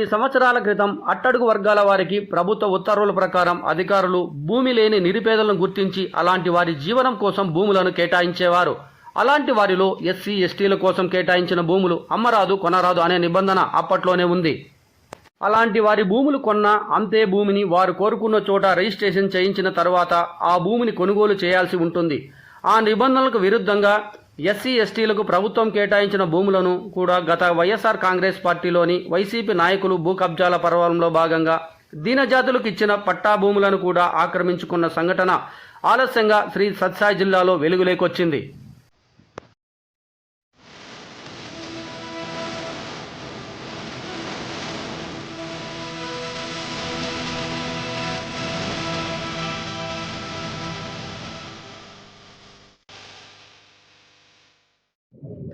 కొన్ని సంవత్సరాల క్రితం అట్టడుగు వర్గాల వారికి ప్రభుత్వ ఉత్తర్వుల ప్రకారం అధికారులు భూమి లేని నిరుపేదలను గుర్తించి అలాంటి వారి జీవనం కోసం భూములను కేటాయించేవారు. అలాంటి వారిలో ఎస్సీ ఎస్టీల కోసం కేటాయించిన భూములు అమ్మరాదు కొనరాదు అనే నిబంధన అప్పట్లోనే ఉంది. అలాంటి వారి భూములు కొన్న అంతే భూమిని వారు కోరుకున్న చోట రిజిస్ట్రేషన్ చేయించిన తర్వాత ఆ భూమిని కొనుగోలు చేయాల్సి ఉంటుంది. ఆ నిబంధనలకు విరుద్ధంగా ఎస్సీ ఎస్టీలకు ప్రభుత్వం కేటాయించిన భూములను కూడా గత వైఎస్ఆర్ కాంగ్రెస్ పార్టీలోని వైసీపీ నాయకులు భూ కబ్జాల పర్వంలో భాగంగా దీనజాతులకు ఇచ్చిన పట్టా భూములను కూడా ఆక్రమించుకున్న సంఘటన ఆలస్యంగా శ్రీ సత్సాయి జిల్లాలో వెలుగులేకొచ్చింది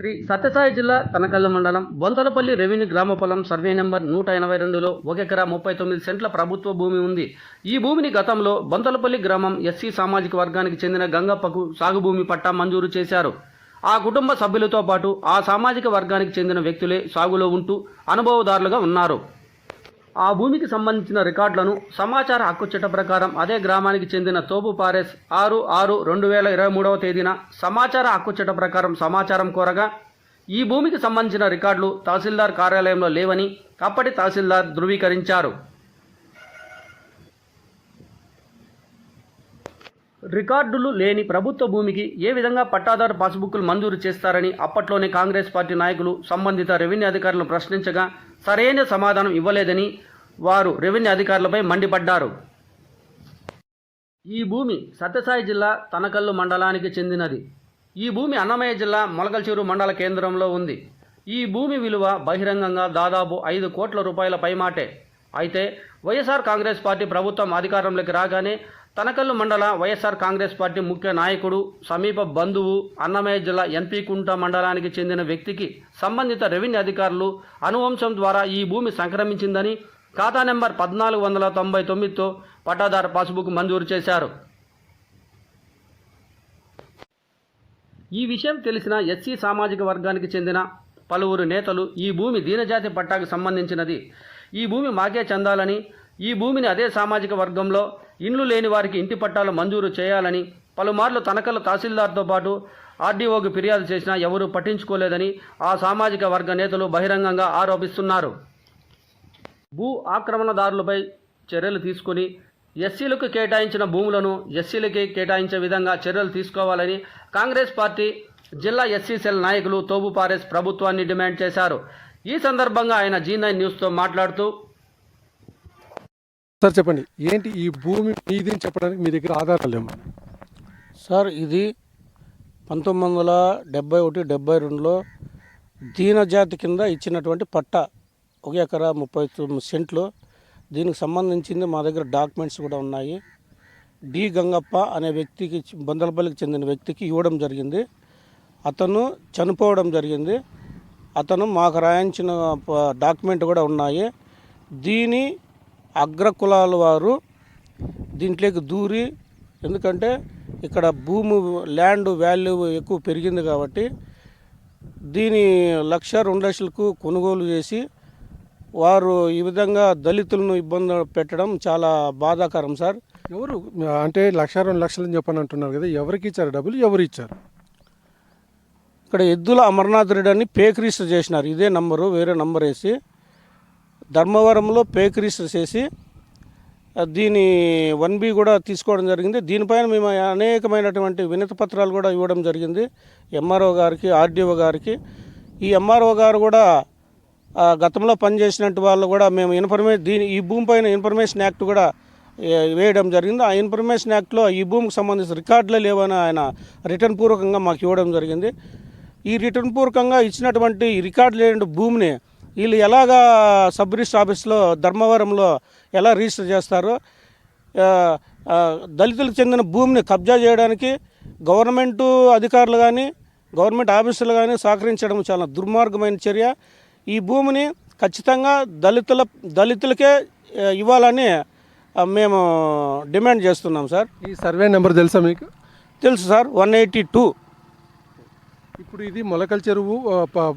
శ్రీ సత్యసాయి జిల్లా తనకల్ల మండలం బొంతలపల్లి రెవెన్యూ గ్రామ పొలం సర్వే నెంబర్ నూట ఎనభై రెండులో ఒక ఎకరా ముప్పై తొమ్మిది సెంట్ల ప్రభుత్వ భూమి ఉంది. ఈ భూమిని గతంలో బొంతలపల్లి గ్రామం ఎస్సీ సామాజిక వర్గానికి చెందిన గంగప్పకు సాగు భూమి పట్టా మంజూరు చేశారు. ఆ కుటుంబ సభ్యులతో పాటు ఆ సామాజిక వర్గానికి చెందిన వ్యక్తులే సాగులో ఉంటూ అనుభవదారులుగా ఉన్నారు. ఆ భూమికి సంబంధించిన రికార్డులను సమాచార హక్కు చట్ట ప్రకారం అదే గ్రామానికి చెందిన తోపు పారెస్ ఆరు ఆరు రెండు వేల ఇరవై మూడవ తేదీన సమాచార హక్కు చట్ట ప్రకారం సమాచారం కోరగా ఈ భూమికి సంబంధించిన రికార్డులు తహసీల్దార్ కార్యాలయంలో లేవని అప్పటి తహసీల్దార్ ధృవీకరించారు. రికార్డులు లేని ప్రభుత్వ భూమికి ఏ విధంగా పట్టాదారు పాస్బుక్లు మంజూరు చేస్తారని అప్పట్లోనే కాంగ్రెస్ పార్టీ నాయకులు సంబంధిత రెవెన్యూ అధికారులను ప్రశ్నించగా సరైన సమాధానం ఇవ్వలేదని వారు రెవెన్యూ అధికారులపై మండిపడ్డారు. ఈ భూమి సత్యసాయి జిల్లా తనకల్లు మండలానికి చెందినది. ఈ భూమి అన్నమయ్య జిల్లా మొలకల్చూరు మండల కేంద్రంలో ఉంది. ఈ భూమి విలువ బహిరంగంగా దాదాపు ఐదు కోట్ల రూపాయల పైమాటే. అయితే వైఎస్ఆర్ కాంగ్రెస్ పార్టీ ప్రభుత్వం అధికారంలోకి రాగానే తనకల్లు మండల వైఎస్ఆర్ కాంగ్రెస్ పార్టీ ముఖ్య నాయకుడు సమీప బంధువు అన్నమయ్య జిల్లా ఎన్పికుంట మండలానికి చెందిన వ్యక్తికి సంబంధిత రెవెన్యూ అధికారులు అనువంశం ద్వారా ఈ భూమి సంక్రమించిందని ఖాతా నెంబర్ పద్నాలుగు వందల తొంభై తొమ్మిదితో పట్టాదారు పాస్బుక్ మంజూరు చేశారు. ఈ విషయం తెలిసిన ఎస్సీ సామాజిక వర్గానికి చెందిన పలువురు నేతలు ఈ భూమి దీనజాతి పట్టాకు సంబంధించినది. ఈ భూమి మాకే చెందాలని ఈ భూమిని అదే సామాజిక వర్గంలో ఇండ్లు లేని వారికి ఇంటి పట్టాలు మంజూరు చేయాలని పలుమార్లు తనకల తహసీల్దార్తో పాటు ఆర్డీఓకి ఫిర్యాదు చేసినా ఎవరూ పట్టించుకోలేదని ఆ సామాజిక వర్గ నేతలు బహిరంగంగా ఆరోపిస్తున్నారు. భూ ఆక్రమణదారులపై చర్యలు తీసుకుని ఎస్సీలకు కేటాయించిన భూములను ఎస్సీలకే కేటాయించే విధంగా చర్యలు తీసుకోవాలని కాంగ్రెస్ పార్టీ జిల్లా ఎస్సీ సెల్ నాయకులు తోబు పారెస్ ప్రభుత్వాన్ని డిమాండ్ చేశారు. ఈ సందర్భంగా ఆయన జీ నైన్ న్యూస్తో మాట్లాడుతూ సార్ చెప్పండి. ఏంటి ఈ భూమి మీది అని చెప్పడానికి మీ దగ్గర ఆధారాలు ఏమో సార్ ఇది పంతొమ్మిది వందల డెబ్బై ఒకటి డెబ్బై రెండులో దీనజాతి కింద ఇచ్చినటువంటి పట్ట. ఒక ఎకరా ముప్పై తొమ్మిది సెంట్లు. దీనికి సంబంధించింది మా దగ్గర డాక్యుమెంట్స్ కూడా ఉన్నాయి. డి. గంగప్ప అనే వ్యక్తికి బందలపల్లికి చెందిన వ్యక్తికి ఇవ్వడం జరిగింది. అతను చనిపోవడం జరిగింది. అతను మాకు రాయించిన ప- డాక్యుమెంట్ కూడా ఉన్నాయి. దీని అగ్రకులాల వారు దీంట్లోకి దూరి ఎందుకంటే ఇక్కడ భూమి ల్యాండ్ వాల్యూ ఎక్కువ పెరిగింది కాబట్టి దీని లక్ష రెండు లక్షలకు కొనుగోలు చేసి వారు ఈ విధంగా దళితులను ఇబ్బంది పెట్టడం చాలా బాధాకరం సార్. ఎవరు? అంటే లక్ష రెండు లక్షలు అని చెప్పని అంటున్నారు కదా ఎవరికి ఇచ్చారు డబ్బులు? ఎవరు ఇచ్చారు? ఇక్కడ ఎద్దుల అమర్నాథ్ రెడ్డి అని పేక్ రిజిస్టర్ చేసినారు. ఇదే నంబరు వేరే నంబర్ వేసి ధర్మవరంలో పేక్ రిజిస్టర్ చేసి దీని వన్ బి కూడా తీసుకోవడం జరిగింది. దీనిపైన మేము అనేకమైనటువంటి వినతి పత్రాలు కూడా ఇవ్వడం జరిగింది. ఎంఆర్ఓ గారికి ఆర్డీఓ గారికి. ఈ ఎంఆర్ఓ గారు కూడా గతంలో పనిచేసినట్టు వాళ్ళు కూడా మేము ఇన్ఫర్మేషన్ దీని ఈ భూమి పైన ఇన్ఫర్మేషన్ యాక్ట్ కూడా వేయడం జరిగింది. ఆ ఇన్ఫర్మేషన్ యాక్ట్లో ఈ భూమికి సంబంధించిన రికార్డులే లేవని ఆయన రిటర్న్ పూర్వకంగా మాకు ఇవ్వడం జరిగింది. ఈ రిటర్న్ పూర్వకంగా ఇచ్చినటువంటి రికార్డు లేని భూమిని వీళ్ళు ఎలాగా సబ్ రిజిస్టర్ ఆఫీస్లో ధర్మవరంలో ఎలా రిజిస్టర్ చేస్తారో? దళితులకు చెందిన భూమిని కబ్జా చేయడానికి గవర్నమెంటు అధికారులు కానీ గవర్నమెంట్ ఆఫీసులు కానీ సహకరించడం చాలా దుర్మార్గమైన చర్య. ఈ భూమిని ఖచ్చితంగా దళితుల దళితులకే ఇవ్వాలని మేము డిమాండ్ చేస్తున్నాం సార్. ఈ సర్వే నెంబర్ తెలుసా మీకు? తెలుసు సార్ వన్ ఎయిటీ టూ. ఇప్పుడు ఇది మొలకల చెరువు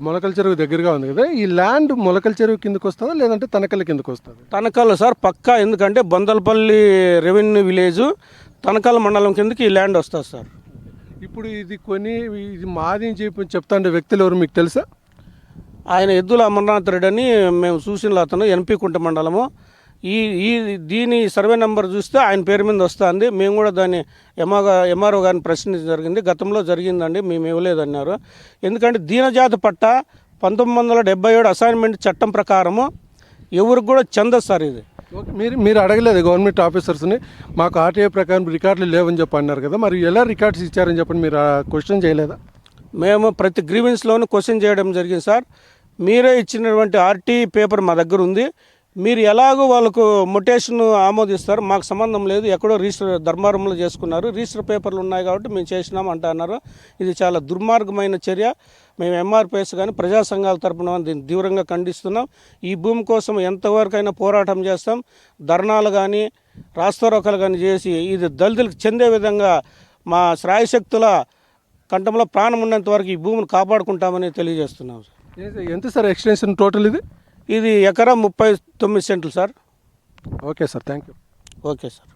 మొలకల చెరువు దగ్గరగా ఉంది కదా ఈ ల్యాండ్ మొలకల చెరువు కిందకు వస్తుందా లేదంటే తనకల కిందకు వస్తుంది? తనకల్ సార్ పక్కా ఎందుకంటే బొందలపల్లి రెవెన్యూ విలేజ్ తనకల్ మండలం కిందకి ఈ ల్యాండ్ వస్తుంది సార్. ఇప్పుడు ఇది కొని ఇది మాది అని చెప్పి చెప్తాండే వ్యక్తులు ఎవరు మీకు తెలుసా? ఆయన ఎద్దుల అమర్నాథ్ రెడ్డి అని మేము చూసిన అతను ఎన్పి కుంట మండలము. ఈ ఈ దీని సర్వే నెంబర్ చూస్తే ఆయన పేరు మీద వస్తుంది. మేము కూడా దాన్ని ఎంఆర్ ఎంఆర్ఓ గారిని ప్రశ్నించడం జరిగింది. గతంలో జరిగిందండి మేము ఇవ్వలేదన్నారు. ఎందుకంటే దీనజాతి పట్ట పంతొమ్మిది వందల డెబ్బై ఏడు అసైన్మెంట్ చట్టం ప్రకారము ఎవరికి కూడా చెందదు సార్ ఇది. మీరు మీరు అడగలేదు గవర్నమెంట్ ఆఫీసర్స్ని. మాకు ఆర్టీఐ ప్రకారం రికార్డులు లేవని చెప్పి అన్నారు కదా మరి ఎలా రికార్డ్స్ ఇచ్చారని చెప్పని మీరు క్వశ్చన్ చేయలేదా? మేము ప్రతి గ్రీవెన్స్లోనూ క్వశ్చన్ చేయడం జరిగింది సార్. మీరే ఇచ్చినటువంటి ఆర్టీ పేపర్ మా దగ్గర ఉంది. మీరు ఎలాగో వాళ్ళకు మొటేషన్ ఆమోదిస్తారు మాకు సంబంధం లేదు ఎక్కడో రిజిస్టర్ ధర్మారంలో చేసుకున్నారు రిజిస్టర్ పేపర్లు ఉన్నాయి కాబట్టి మేము చేసినాం అంటున్నారు. ఇది చాలా దుర్మార్గమైన చర్య. మేము ఎంఆర్పిఎస్ కానీ ప్రజా సంఘాల తరపున దీన్ని తీవ్రంగా ఖండిస్తున్నాం. ఈ భూమి కోసం ఎంతవరకైనా పోరాటం చేస్తాం. ధర్నాలు కానీ రాస్తారోకలు కానీ చేసి ఇది దళితులకు చెందే విధంగా మా శ్రాయశక్తుల కంఠంలో ప్రాణం ఉన్నంత వరకు ఈ భూమిని కాపాడుకుంటామని తెలియజేస్తున్నాం సార్ ఎంత సార్ ఎక్స్టెన్షన్ టోటల్ ఇది? ఇది ఎకరా ముప్పై తొమ్మిది సెంట్లు sir. Okay sir. Thank you okay sir.